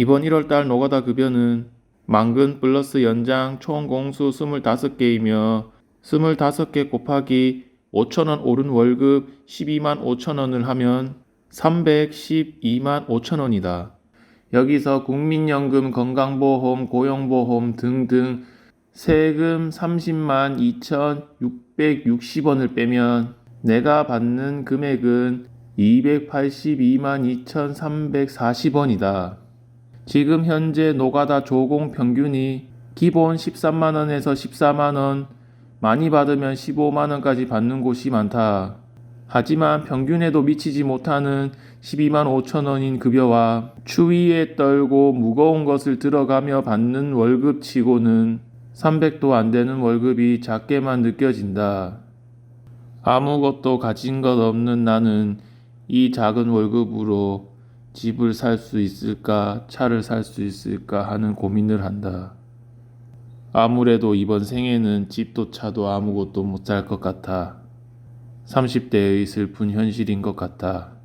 이번 1월달 노가다 급여는 만근 플러스 연장 총 공수 25개이며 25개 곱하기 5천원 오른 월급 12만 5천원을 하면 312만 5천원이다. 여기서 국민연금, 건강보험, 고용보험 등등 세금 30만 2,660원을 빼면 내가 받는 금액은 282만 2,340원이다. 지금 현재 노가다 조공 평균이 기본 13만원에서 14만원, 많이 받으면 15만원까지 받는 곳이 많다. 하지만 평균에도 미치지 못하는 12만 5천원인 급여와 추위에 떨고 무거운 것을 들어가며 받는 월급 치고는 300도 안 되는 월급이 작게만 느껴진다. 아무것도 가진 것 없는 나는 이 작은 월급으로 집을 살 수 있을까, 차를 살 수 있을까 하는 고민을 한다. 아무래도 이번 생에는 집도 차도 아무것도 못 살 것 같아. 30대의 슬픈 현실인 것 같아.